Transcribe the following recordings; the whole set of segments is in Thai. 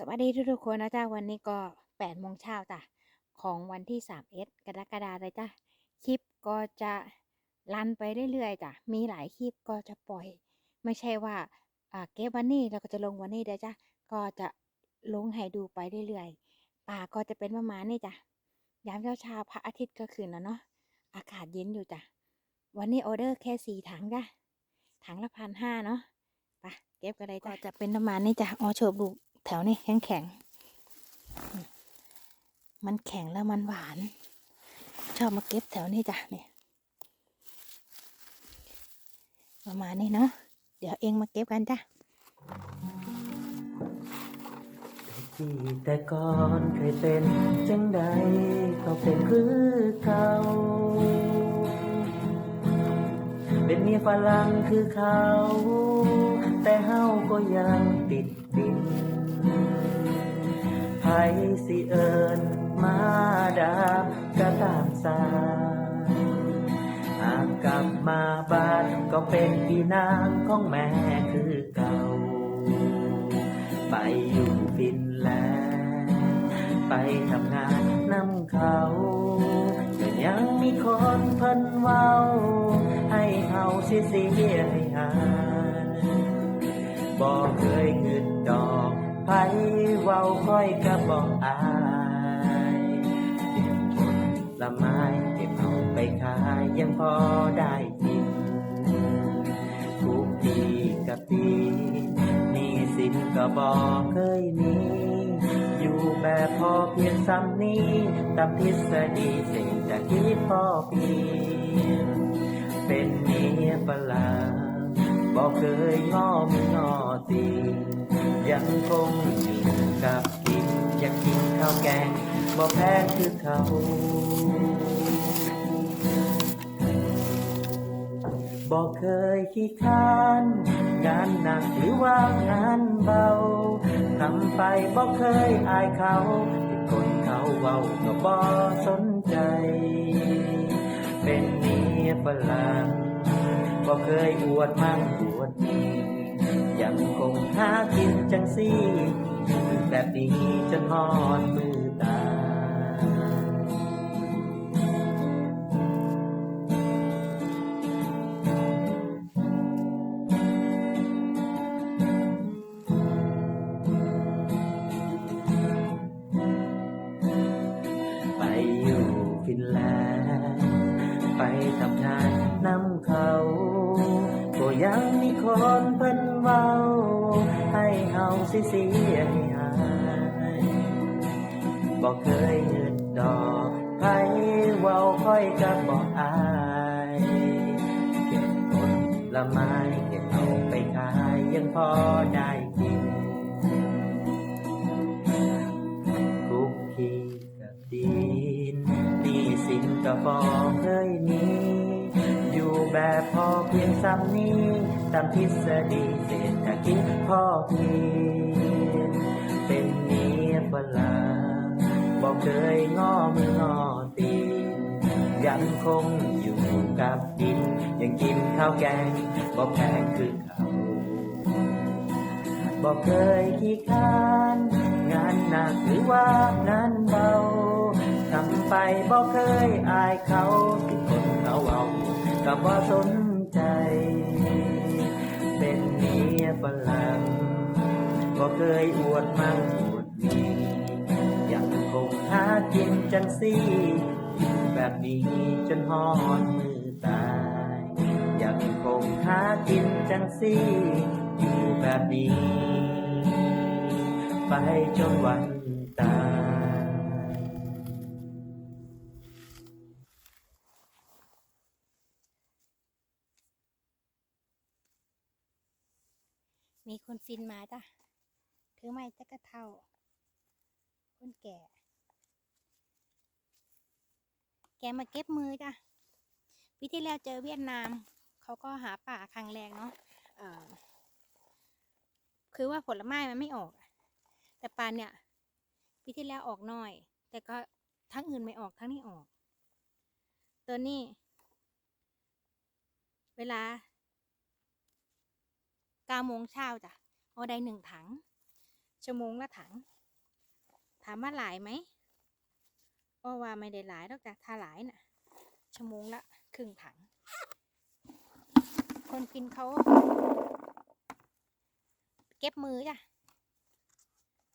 สวัสดีทุกๆคนนะจ๊ะวันนี้ก็แปดโมงเช้าจ้ะของวันที่สามเอ็ดกรกฎาคมเลยจ้ะคลิปก็จะรันไปเรื่อยๆจ้ะมีหลายคลิปก็จะปล่อย ไม่ใช่ว่าเก็บวันนี้เราก็จะลงวันนี้เด้จ้ะก็จะลงให้ดูไปเรื่อยๆป่าก็จะเป็นประมาณนี้จ้ะยามเช้าๆพระอาทิตย์ก็ขึ้นแล้วเนาะอากาศเย็นอยู่จ้ะวันนี้ออเดอร์แค่สี่ถังจ้ะถังละพันห้าเนาะไปเก็บกันเลยจ้ะก็จะเป็นประมาณนี้จ้ะอ๋อโฉบดู แถวนี้แข็งแข็งๆมันแข็งแล้วมันหวาน ชอบมาเก็บแถวนี้จ้ะเนี่ยประมาณนี้เนาะ เดี๋ยวเองมาเก็บกันจ้ะที่แต่ก่อนเคยเป็นจังใดก็เป็นคือเก่าเป็นเมียฝรั่งคือเขา แต่เฮาก็ยังติดดิน ไผสิเอิญมาดาก็ตามสาหากกลับมาบ้านก็เป็นพี่นางของแม่คือเก่า ไปอยู่ฟินแลนด์ไปทำงานนำเขาแต่ยังมีคนเพิ่นเว้า ให้เฮาเสียเสียให้หายบอกเคยเงินดอก ไผเว้าค่อยก็บอกอายเก็บผลละไม้เก็บเอาไปขายยังพอได้กินทุกปีกับปีนี่สินก็บอกเคยมีอยู่แบบพอเพียงซ้ำนี้ตามทฤษฎีเศรษฐกิจพอเพียงเป็นเมียฝรั่งบอกเคยง้อมงอตี ยังคงอยู่กับกินอยากกินข้าวแกงบ่แพ้คือเขาบอกเคยขี้ค้านงานหนักหรือว่างานเบาทำไปบอกเคยอายเขาเป็นคนเขาเว้าก็บอสนใจ เป็นเมียฝรั่งบอกเคยอวดมั่งอวดดี ยังคงหากินจังซี่ แบบนี้จนหอดมือ ยังมีคนเพิ่นเว้า ให้เฮาสิเสียให้หายบอกเคยเงินดอกให้เว้าค่อยก็บอกอายเก็บผลละไม้เก็บเอาไปขายยังพอได้กินคุกคีกับดินนี่สินก็บอเคย แบบพอเพียงซ้ำนี้ ตามทฤษฎีเศรษฐกิจพอเพียง เป็นเมียฝรั่งบอกเคยง้อมืองอตีนยังคงอยู่กับดิน ยังกินข้าวแกงบอกแพงคือเขาบอกเคยขี้ค้าน งานหนักหรือว่างานเบาทำไปบอกเคยอายเขาที่คนเขาเอา กับว่าสนใจ เป็นเมียฝรั่งบอกเคยอวดมั่งอวดมี ยังคงหากินจังซี่อยู่แบบนี้จนหอนมือตาย ยังคงหากินจังซี่อยู่แบบนี้ ไปจนวัน ฟินมาจ้ะถือไม้จักระเท่าคนแก่ แกมาเก็บมือจ้ะปีที่แล้วเจอเวียดนาม เขาก็หาป่าครั้งแรกเนาะคือว่าผลไม้มันไม่ออก แต่ปานเนี่ยปีที่แล้วออกหน่อย แต่ก็ทั้งอื่นไม่ออกทั้งนี้ออก ตัวนี้ เวลาเก้าโมงเช้าจ้ะ อได้หนึ่งถัง ชั่วโมงละถัง ถามว่าหลายไหมเพราว่าไม่ได้หลายหรอกจ้ะถ้าหลายน่ะ ชั่วโมงละครึ่งถัง คนกินเขาเก็บมือจ้ะ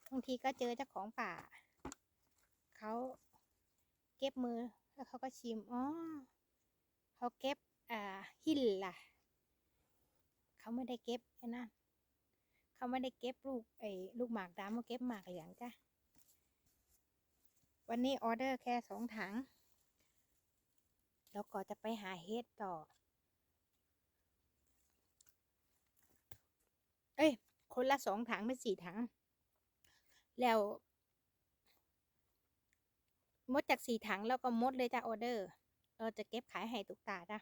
บางทีก็เจอเจ้าของป่า เขาเก็บมือแล้วเขาก็ชิม อ๋อ เขาเก็บ อ่า หินล่ะ เขาไม่ได้เก็บไอ้นั่น เขาไม่ได้เก็บลูกไอ้ลูกหมากดำเขาเก็บหมากเหลืองจ้ะวันนี้ออเดอร์แค่สองถัง แล้วก็จะไปหาเฮดต่อ เอ้ย คนละสองถังเป็นสี่ถัง แล้วหมดจากสี่ถังแล้วก็มดเลยจ้ะออเดอร์ เราจะเก็บขายให้ตุกตาจ้ะ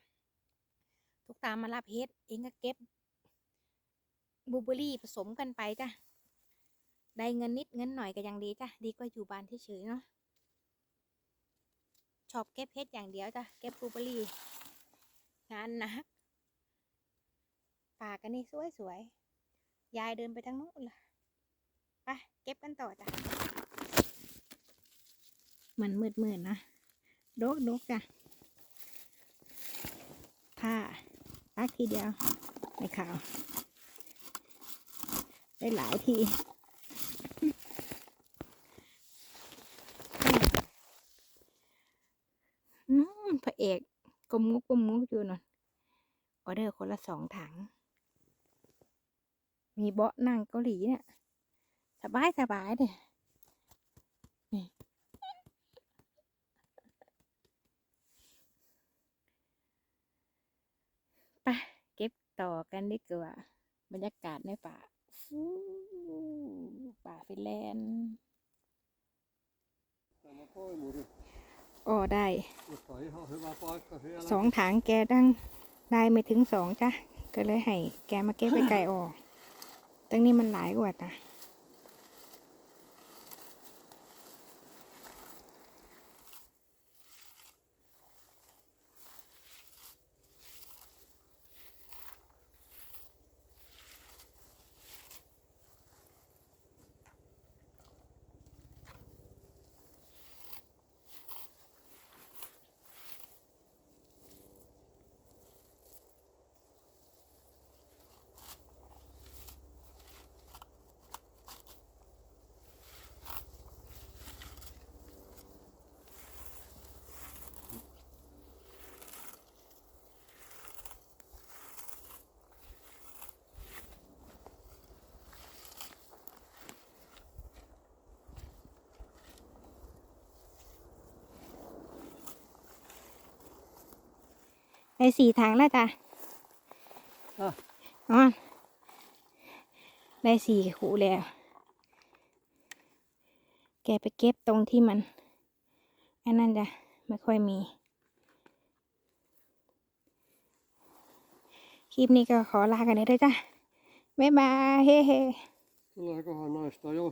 ตุกตามารับเฮดเองก็เก็บ บลูเบอรี่ผสมกันไปจ้ะ ได้เงินนิดเงินหน่อยก็ยังดีจ้ะ ดีกว่าอยู่บ้านเฉยๆเนาะ ชอบเก็บเฮ็ดอย่างเดียวจ้ะ เก็บบลูเบอรี่งานหนักป่ากันนี่สวยๆ ยายเดินไปทางนู้นล่ะ ไปเก็บกันต่อจ้ะ มันมืดๆนะ โดกโดกจ้ะผ้าปักทีเดียวในข่าว ได้หลายทีอืมพระเอกกลมงุกกลมงุกอยู่นนออเดอร์คนละสองถัง มีเบาะนั่งเกาหลีเนี่ยสบายสบายเลยนี่ไปเก็บต่อกันดีกว่า บรรยากาศในป่า ป่าฟินแลนด์ Tämä koivuri, อ๋อได้ mutta ihan hyvä paikka siellä. สองถังแกตั้งได้ไม่ถึงสองจ้ะ ก็เลยให้แกมาเก็บไปไก่ออกตั้งนี้มันหลายกว่าจ้ะ ได้สี่ถังแล้วจ้ะอะอ๋อได้สี่หูแล้ว แกไปเก็บตรงที่มัน อันนั้นจ้ะ ไม่ค่อยมี คลิปนี้ก็ขอลากันเลยด้วยจ้ะ บ๊ายบาย เฮ้เฮ้ Tuleekohan noista jo